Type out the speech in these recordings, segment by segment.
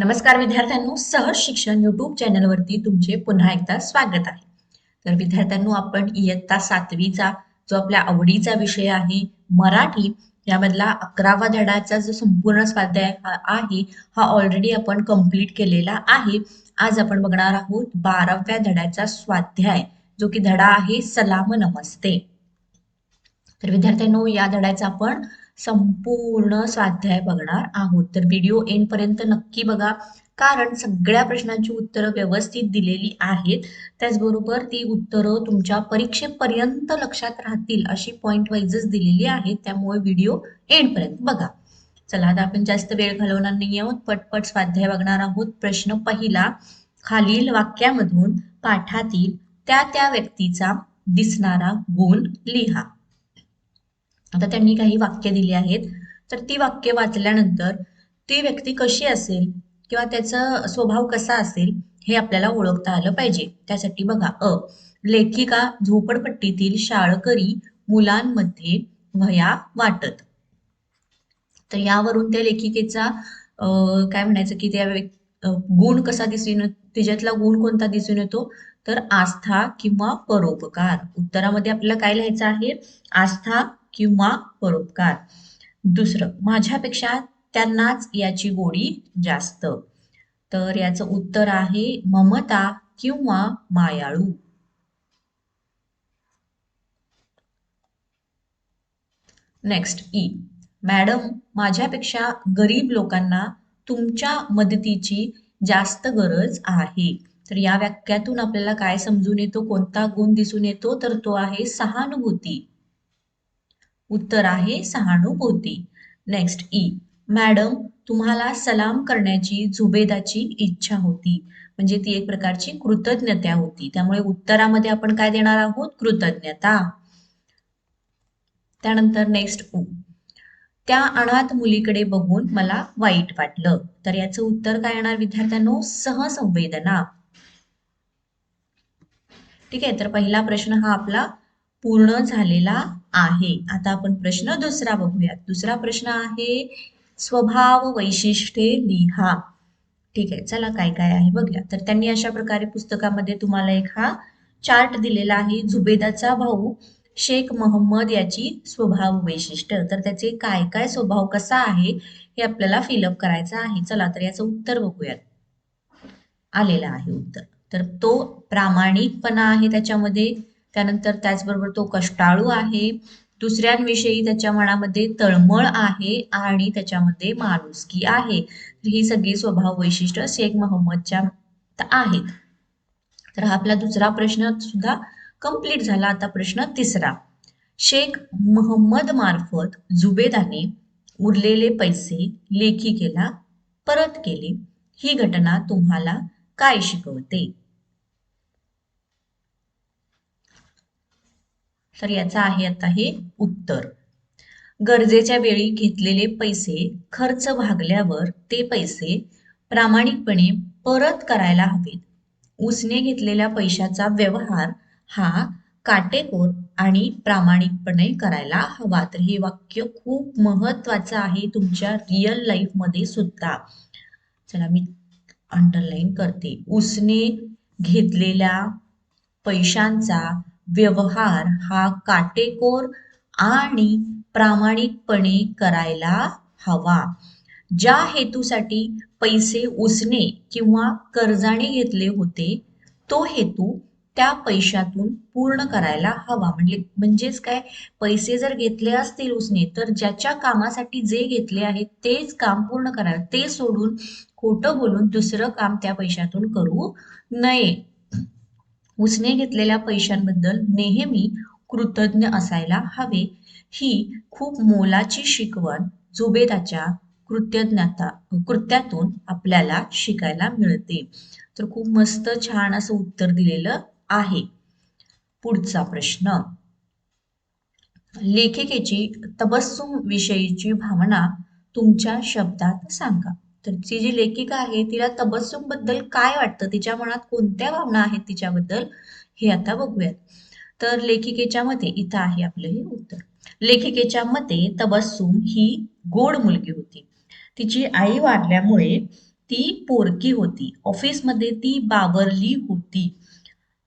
नमस्कार विद्यार्थ्यांनो सहज शिक्षण युट्यूब चॅनलवरती तुमचे पुन्हा एकदा स्वागत आहे. तर विद्यार्थ्यांनो आपण इयत्ता सातवीचा जो आपल्या आवडीचा विषय आहे मराठी यामधला अकरावा धडाचा जो संपूर्ण स्वाध्याय आहे हा ऑलरेडी आपण कंप्लीट केलेला आहे. आज आपण बघणार आहोत बाराव्या धड्याचा स्वाध्याय जो की धडा आहे सलाम नमस्ते. तर विद्यार्थ्यांनो या धड्याचा आपण संपूर्ण स्वाध्याय बघणार आहोत. तर व्हिडिओ एंड पर्यंत नक्की बघा. कारण सगळ्या प्रश्नांची उत्तरं व्यवस्थित दिलेली आहेत. त्याचबरोबर ती उत्तरं तुमच्या परीक्षेपर्यंत लक्षात राहतील अशी पॉईंट वाईजच दिलेली आहेत. त्यामुळे व्हिडिओ एंडपर्यंत बघा. चला आता आपण जास्त वेळ घालवणार नाही आहोत. पटपट स्वाध्याय बघणार आहोत. प्रश्न पहिला खालील वाक्यामधून पाठातील त्या त्या व्यक्तीचा दिसणारा गुण लिहा. आता त्यांनी काही वाक्य दिली आहेत. तर ती वाक्य वाचल्यानंतर ती व्यक्ती कशी असेल किंवा त्याचा स्वभाव कसा असेल हे आपल्याला ओळखता आलं पाहिजे. त्यासाठी बघा अ लेखिका झोपडपट्टीतील शाळकरी मुलांमध्ये वया वाटत. तर यावरून त्या लेखिकेचा काय म्हणायचं की त्या गुण कसा दिसून येत- तिच्यातला गुण कोणता दिसून येतो? तर आस्था किंवा परोपकार. उत्तरामध्ये आपल्याला काय लिहायचं आहे? आस्था किंवा परोपकार. दुसरं माझ्यापेक्षा त्यांनाच याची गोडी जास्त. तर याचं उत्तर आहे ममता किंवा मायाळू. Next E e. मॅडम माझ्यापेक्षा गरीब लोकांना तुमच्या मदतीची जास्त गरज आहे. तर या वाक्यातून आपल्याला काय समजून येतो कोणता गुण दिसून येतो तर तो आहे सहानुभूती. उत्तर आहे सहानुभूती. नेक्स्ट ई मॅडम तुम्हाला सलाम करण्याची झुबेदाची इच्छा होती. म्हणजे ती एक प्रकारची कृतज्ञता होती. त्यामुळे उत्तरामध्ये आपण काय देणार आहोत? कृतज्ञता. त्यानंतर नेक्स्ट उ त्या अनाथ मुलीकडे बघून मला वाईट वाटलं. तर याचं उत्तर काय येणार विद्यार्थ्यांनो? सहसंवेदना. ठीक आहे तर पहिला प्रश्न हा आपला पूर्ण झालेला आहे. आता आपण प्रश्न दुसरा बघूयात. दुसरा प्रश्न आहे स्वभाव वैशिष्ट्ये लिहा. ठीक आहे चला काय काय आहे बघूया. तर त्यांनी अशा प्रकारे पुस्तकामध्ये तुम्हाला एक हा चार्ट दिलेला आहे झुबेदाचा भाऊ शेख मोहम्मद याची स्वभाव वैशिष्ट्य. तर त्याचे काय काय स्वभाव कसा आहे हे आपल्याला फिलअप करायचं आहे. चला तर याचं उत्तर बघूयात. आलेलं आहे उत्तर. तर तो प्रामाणिकपणा आहे त्याच्यामध्ये. त्यानंतर त्याचबरोबर तो कष्टाळू आहे. दुसऱ्यांविषयी त्याच्या मनामध्ये तळमळ आहे आणि त्याच्यामध्ये माणुसकी आहे. ही सगळी स्वभाव वैशिष्ट्य शेख मोहम्मदच्या आहेत. तर हा आपला दुसरा प्रश्न सुद्धा कंप्लीट झाला. आता प्रश्न तिसरा. शेख मोहम्मद मार्फत जुबेदाने उरलेले पैसे लेखिकेला परत केले. ही घटना तुम्हाला काय शिकवते? तर याचा आहे आता हे उत्तर. गरजेच्या वेळी घेतलेले पैसे खर्च भागल्यावर ते पैसे प्रामाणिकपणे परत करायला हवेत. उसने घेतलेल्या पैशाचा व्यवहार हा काटेकोर आणि प्रामाणिकपणे करायला हवा. तर हे वाक्य खूप महत्वाचं आहे तुमच्या रिअल लाईफमध्ये सुद्धा. चला मी अंडरलाईन करते. उसने घेतलेल्या पैशांचा व्यवहार हा काटेकोर आणि प्रामाणिकपणे करायला हवा. ज्या हेतूसाठी पैसे उसने किंवा कर्जाने घेतले होते तो हेतू त्या पैशातून पूर्ण करायला हवा. म्हणजे म्हणजेच काय? पैसे जर घेतले असतील उसने तर ज्याच्या कामासाठी जे घेतले आहे तेच काम पूर्ण करायला ते सोडून खोटं बोलून दुसरं काम त्या पैशातून करू नये. उसने घेतलेल्या पैशांबद्दल नेहमी कृतज्ञ असायला हवे. ही खूप मोलाची शिकवण जुबेदाच्या कृतज्ञता कृत्यातून आपल्याला शिकायला मिळते. तर खूप मस्त छान असं उत्तर दिलेलं आहे. पुढचा प्रश्न. लेखिकेची तबस्सुम विषयीची भावना तुमच्या शब्दात सांगा. तर ती जी लेखिका आहे तिला तबस्सुमबद्दल काय वाटतं? तिच्या मनात कोणत्या भावना आहेत तिच्याबद्दल? हे आता बघूयात. तर लेखिकेच्या मते इथं आहे आपलं हे उत्तर. लेखिकेच्या मते तबस्सुम ही गोड मुलगी होती. तिची आई वारल्यामुळे ती पोरकी होती. ऑफिसमध्ये ती बावरली होती.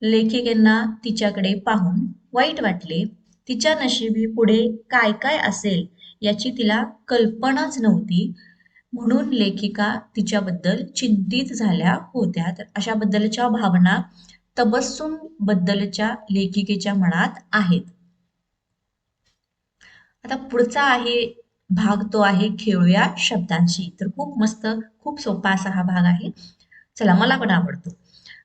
लेखिकेंना तिच्याकडे पाहून वाईट वाटले. तिच्या नशिबी पुढे काय काय असेल याची तिला कल्पनाच नव्हती. म्हणून लेखिका तिच्याबद्दल चिंतित झाल्या होत्या. तर अशा बद्दलच्या भावना तबस्सुम बद्दलच्या लेखिकेच्या मनात आहेत. आता पुढचा आहे भाग तो आहे खेळूया शब्दांशी. तर खूप मस्त खूप सोपा असा हा भाग आहे. चला मला पण आवडतो.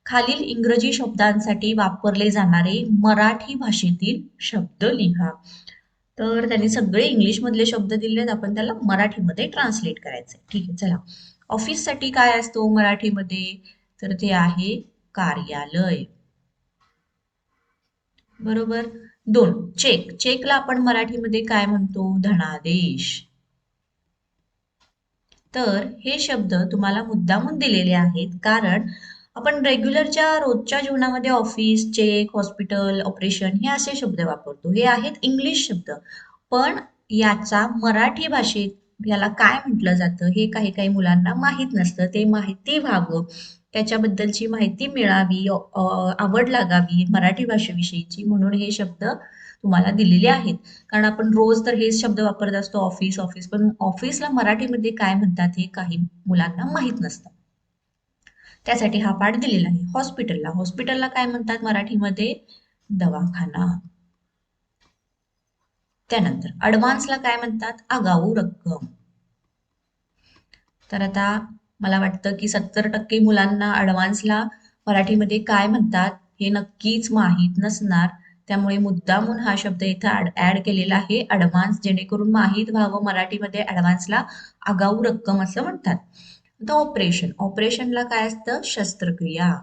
खालील इंग्रजी शब्दांसाठी वापरले जाणारे मराठी भाषेतील शब्द लिहा. तर त्यांनी सगळे इंग्लिशमधले शब्द दिलेत आपण त्याला मराठीमध्ये ट्रान्सलेट करायचे ठीक आहे चला. ऑफिससाठी काय असतो मराठीमध्ये? तर ते आहे कार्यालय. बरोबर? दोन. चेक. चेकला आपण मराठीमध्ये काय म्हणतो? धनादेश. तर हे शब्द तुम्हाला मुद्दामून दिलेले आहेत कारण आपण रेग्युलरच्या रोजच्या जीवनामध्ये ऑफिस चेक हॉस्पिटल ऑपरेशन हे असे शब्द वापरतो. हे आहेत इंग्लिश शब्द. पण याचा मराठी भाषेत याला काय म्हटलं जातं हे काही काही मुलांना माहीत नसतं. ते माहिती व्हावं. त्याच्याबद्दलची माहिती मिळावी आवड लागावी मराठी भाषेविषयीची म्हणून हे शब्द तुम्हाला दिलेले आहेत. कारण आपण रोज तर हेच शब्द वापरत असतो ऑफिस ऑफिस पण ऑफिसला मराठीमध्ये काय म्हणतात हे काही मुलांना माहीत नसतं. त्यासाठी हा पाठ दिलेला आहे. हॉस्पिटलला. हॉस्पिटलला काय म्हणतात मराठीमध्ये? दवाखाना. त्यानंतर अडव्हान्सला काय म्हणतात? आगाऊ रक्कम. तर आता मला वाटतं की सत्तर टक्के मुलांना अडव्हान्सला मराठीमध्ये काय म्हणतात हे नक्कीच माहीत नसणार. त्यामुळे मुद्दामून हा शब्द इथं ऍड केलेला आहे. अडव्हान्स जेणेकरून माहीत व्हावं मराठीमध्ये ऍडव्हान्सला आगाऊ रक्कम असं म्हणतात. आता ऑपरेशन ऑपरेशनला काय असतं? शस्त्रक्रिया.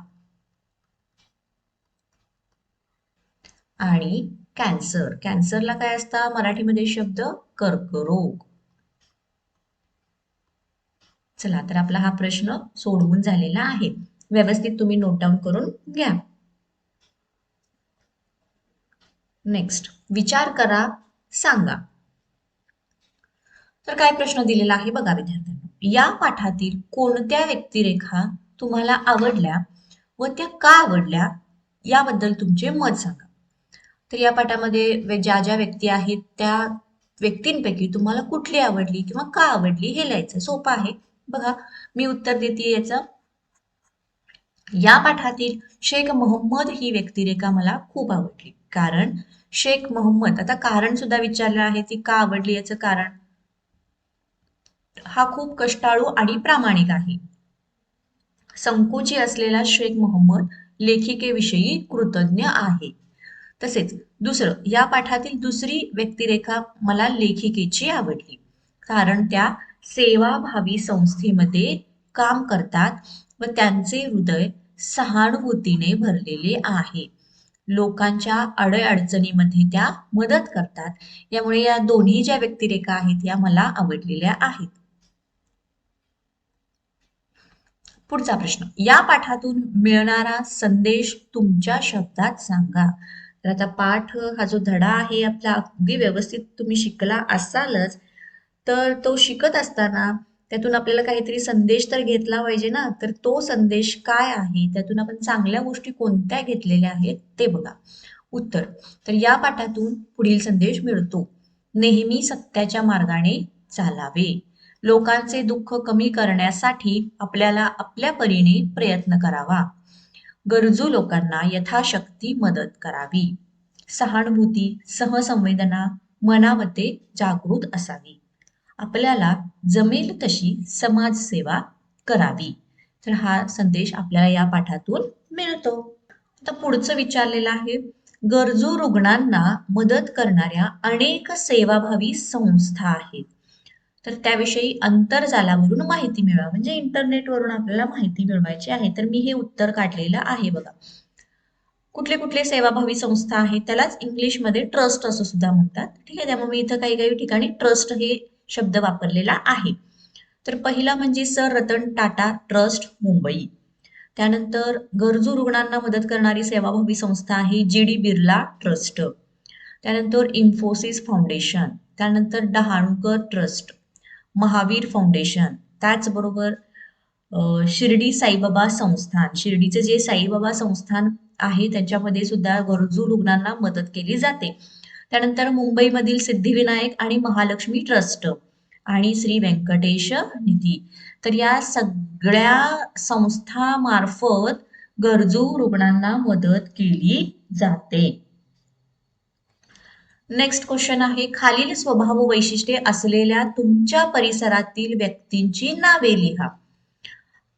आणि कॅन्सर कॅन्सरला काय असतं? मराठीमध्ये शब्द कर्करोग. चला तर आपला हा प्रश्न सोडवून झालेला आहे. व्यवस्थित तुम्ही नोट डाऊन करून घ्या. नेक्स्ट विचार करा सांगा. तर काय प्रश्न दिलेला आहे? बघा विद्यार्थ्यांना. या पाठातील कोणत्या व्यक्तिरेखा तुम्हाला आवडल्या व त्या का आवडल्या याबद्दल तुमचे मत सांगा. तर या पाठामध्ये ज्या ज्या व्यक्ती आहेत त्या व्यक्तींपैकी तुम्हाला कुठली आवडली किंवा का आवडली हे लिहायचं. सोपं आहे. बघा मी उत्तर देते याचं. या पाठातील शेख मोहम्मद ही व्यक्तिरेखा मला खूप आवडली. कारण शेख मोहम्मद आता कारण सुद्धा विचारलं आहे ती का आवडली याचं कारण. हा खूप कष्टाळू आणि प्रामाणिक आहे. संकोची असलेला शेख मोहम्मद लेखिकेविषयी कृतज्ञ आहे. तसेच दुसरं या पाठातील दुसरी व्यक्तिरेखा मला लेखिकेची आवडली. कारण त्या सेवाभावी संस्थेमध्ये काम करतात व त्यांचे हृदय सहानुभूतीने भरलेले आहे. लोकांच्या अडचणीमध्ये त्या मदत करतात. यामुळे या दोन्ही ज्या व्यक्तिरेखा आहेत या मला आवडलेल्या आहेत. पुढचा प्रश्न. या पाठातून मिळणारा संदेश तुमच्या शब्दात सांगा. तर आता पाठ हा जो धडा आहे आपला अगदी व्यवस्थित तुम्ही शिकला असालच तर तो शिकत असताना त्यातून आपल्याला काहीतरी संदेश तर घेतला पाहिजे ना? तर तो संदेश काय आहे? त्यातून आपण चांगल्या गोष्टी कोणत्या घेतलेल्या आहेत ते बघा. उत्तर. तर या पाठातून पुढील संदेश मिळतो. नेहमी सत्याच्या मार्गाने चालावे. लोकांचे दुःख कमी करण्यासाठी आपल्याला आपल्या परीने प्रयत्न करावा. गरजू लोकांना यथाशक्ती मदत करावी. सहानुभूती सहसंवेदना मनामध्ये जागृत असावी. आपल्याला जमेल तशी समाजसेवा करावी. तर हा संदेश आपल्याला या पाठातून मिळतो. आता पुढचं विचारलेलं आहे गरजू रुग्णांना मदत करणाऱ्या अनेक सेवाभावी संस्था आहेत. तर त्याविषयी अंतरजालावरून माहिती मिळवा. म्हणजे इंटरनेटवरून आपल्याला माहिती मिळवायची आहे. तर मी हे उत्तर काढलेलं आहे बघा. कुठले कुठले सेवाभावी संस्था आहेत? त्यालाच इंग्लिशमध्ये ट्रस्ट असं सुद्धा म्हणतात. ठीक आहे? त्यामुळे मी इथं काही काही ठिकाणी ट्रस्ट हे शब्द वापरलेला आहे. तर पहिला म्हणजे सर रतन टाटा ट्रस्ट मुंबई. त्यानंतर गरजू रुग्णांना मदत करणारी सेवाभावी संस्था आहे जी डी बिर्ला ट्रस्ट. त्यानंतर इन्फोसिस फाउंडेशन. त्यानंतर डहाणूकर ट्रस्ट. महावीर फाउंडेशन त्याचबरोबर शिर्डी साईबाबा संस्थान. शिर्डीचे जे साईबाबा संस्थान आहे त्याच्यामध्ये सुद्धा गरजू रुग्णांना मदत केली जाते. त्यानंतर मुंबईमधील सिद्धिविनायक आणि महालक्ष्मी ट्रस्ट आणि श्री व्यंकटेश निधी. तर या सगळ्या संस्थामार्फत गरजू रुग्णांना मदत केली जाते. नेक्स्ट क्वेश्चन आहे खालील स्वभाव वैशिष्ट्ये असलेल्या तुमच्या परिसरातील व्यक्तींची नावे लिहा.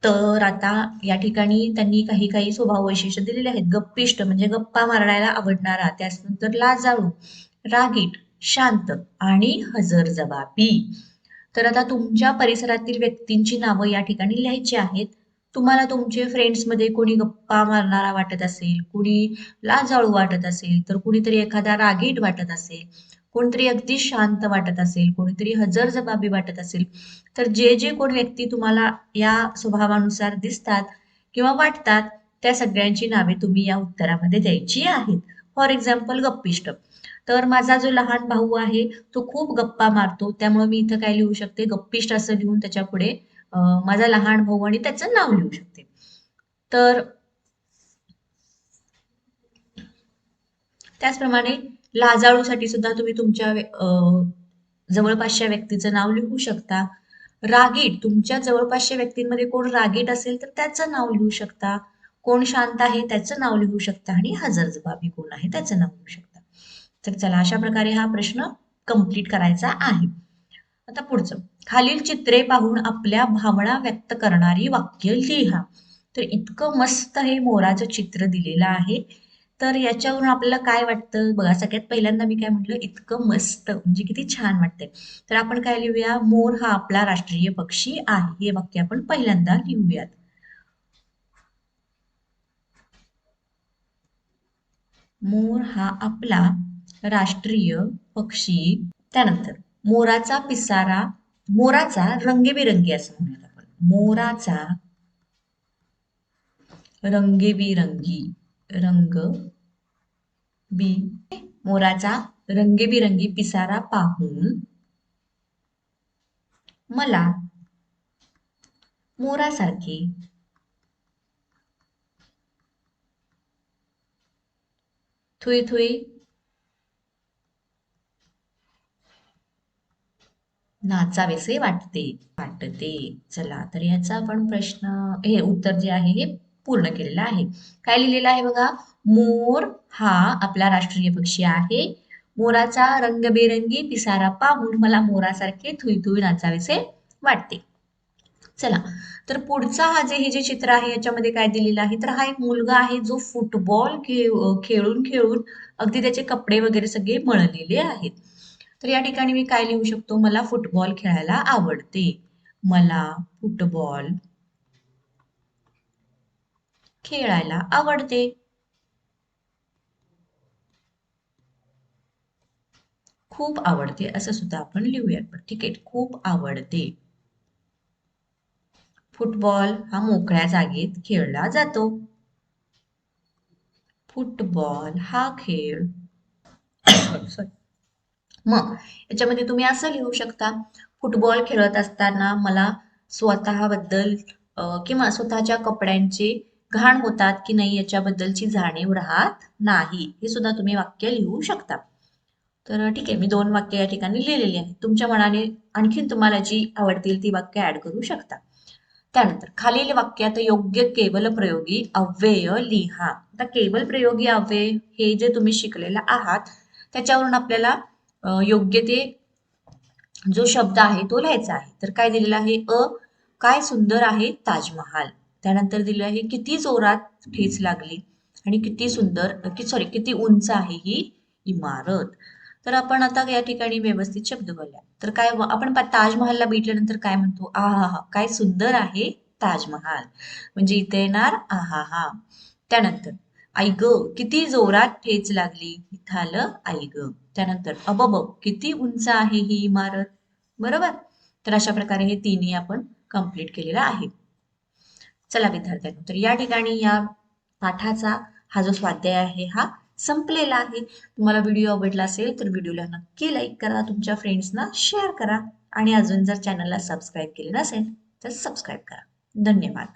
तर आता या ठिकाणी त्यांनी काही काही स्वभाव वैशिष्ट्य दिलेले आहेत. गप्पिष्ट म्हणजे गप्पा मारायला आवडणारा त्यानंतर लाजाळू रागीट शांत आणि हजरजबाबी. तर आता तुमच्या परिसरातील व्यक्तींची नावं या ठिकाणी लिहायची आहेत. तुम्हाला तुमचे फ्रेंड्समध्ये कोणी गप्पा मारणारा वाटत असेल कुणी लाजाळू वाटत असेल तर कुणीतरी एखादा रागीट वाटत असेल कोणतरी अगदी शांत वाटत असेल कोणीतरी हजरजबाबी वाटत असेल तर जे जे कोण व्यक्ती तुम्हाला या स्वभावानुसार दिसतात किंवा वाटतात त्या सगळ्यांची नावे तुम्ही या उत्तरामध्ये द्यायची आहेत. फॉर एक्झाम्पल गप्पिष्ट. तर माझा जो लहान भाऊ आहे तो खूप गप्पा मारतो त्यामुळे मी इथं काय लिहू शकते? गप्पिष्ट असं लिहून त्याच्या पुढे माझा लहान भाऊ आणि त्याचं नाव लिहू शकते. तर त्याचप्रमाणे लाजाळूसाठी सुद्धा तुम्ही तुमच्या जवळपासच्या व्यक्तीचं नाव लिहू शकता. रागीट तुमच्या जवळपासच्या व्यक्तींमध्ये कोण रागीट असेल तर त्याचं नाव लिहू शकता. कोण शांत आहे त्याचं नाव लिहू शकता. आणि हजरजबाबी कोण आहे त्याचं नाव लिहू शकता. तर चला अशा प्रकारे हा प्रश्न कंप्लीट करायचा आहे. आता पुढचं. खालील चित्रे पाहून आपल्या भावना व्यक्त करणारी वाक्य लिहा. तर इतकं मस्त हे मोराचं चित्र दिलेलं आहे. तर याच्यावरून आपल्याला काय वाटतं? बघा सगळ्यात पहिल्यांदा मी काय म्हटलं? इतकं मस्त म्हणजे किती छान वाटतंय. तर आपण काय लिहूया? मोर हा आपला राष्ट्रीय पक्षी आहे. हे वाक्य आपण पहिल्यांदा लिहूयात. मोर हा आपला राष्ट्रीय पक्षी. त्यानंतर मोराचा पिसारा मोराचा रंगीबेरंगी असं म्हणूयात आपण. मोराचा रंगेबिरंगी रंग बी. मोराचा रंगेबिरंगी पिसारा पाहून मला मोरासारखे थुई थुई नाचावेसे वाटते. वाटते. चला तर याचा आपण प्रश्न हे उत्तर जे आहे हे पूर्ण केलेलं आहे. काय लिहिलेलं आहे बघा? मोर हा आपला राष्ट्रीय पक्षी आहे. मोराचा रंगबेरंगी पिसारा पाहून मला मोरासारखे थुई थुई नाचावेसे वाटते. चला तर पुढचा हा जे हे जे चित्र आहे याच्यामध्ये काय दिलेलं आहे? तर हा एक मुलगा आहे जो फुटबॉल खेळून खेळून अगदी त्याचे कपडे वगैरे सगळे मळलेले आहेत. तर या ठिकाणी मी काय लिहू शकतो? मला फुटबॉल खेळायला आवडते. मला फुटबॉल खेळायला आवडते. खूप आवडते असं सुद्धा आपण लिहूयात. पण ठीक आहे. खूप आवडते. फुटबॉल हा मोकळ्या जागेत खेळला जातो. फुटबॉल हा खेळ सॉरी मग याच्यामध्ये तुम्ही असं लिहू शकता फुटबॉल खेळत असताना मला स्वतःबद्दल किंवा स्वतःच्या कपड्यांचे घाण होतात की नाही याच्याबद्दलची जाणीव राहत नाही. हे सुद्धा तुम्ही वाक्य लिहू शकता. तर ठीक आहे मी दोन वाक्य या ठिकाणी लिहिलेली आहेत. तुमच्या मनाने आणखीन तुम्हाला जी आवडतील ती वाक्य ऍड करू शकता. त्यानंतर खालील वाक्यात योग्य केवल प्रयोगी अव्यय लिहा. आता केवल प्रयोगी अव्यय हे जे तुम्ही शिकलेला आहात त्याच्यावरून आपल्याला योग्य ते जो शब्द आहे तो लिहायचा आहे. तर काय दिलेलं आहे? अ काय सुंदर आहे ताजमहाल. त्यानंतर दिलेलं आहे किती जोरात ठेच लागली आणि किती सुंदर की सॉरी किती उंच आहे ही इमारत. तर आपण आता या ठिकाणी व्यवस्थित शब्द बोलूया. तर काय आपण ताजमहालला भेटल्यानंतर काय म्हणतो? आहा हा काय सुंदर आहे ताजमहाल. म्हणजे इथे येणार आहा हा. त्यानंतर आई ग किती जोरात ठेच लागली. इथं आलं आई ग. त्यानंतर अबब किती उंच आहे ही इमारत? बरोबर? तर अशा प्रकारे हे तिन्ही आपण कंप्लीट केलेलं आहे. चला विद्यार्थ्यांनो तर या ठिकाणी या पाठाचा हा जो स्वाध्याय आहे हा संपलेला आहे. तुम्हाला व्हिडिओ आवडला असेल तर व्हिडिओला नक्की लाईक करा. तुमच्या फ्रेंड्सना शेअर करा. आणि अजून जर चॅनलला सबस्क्राईब केले नसेल तर सबस्क्राईब करा. धन्यवाद.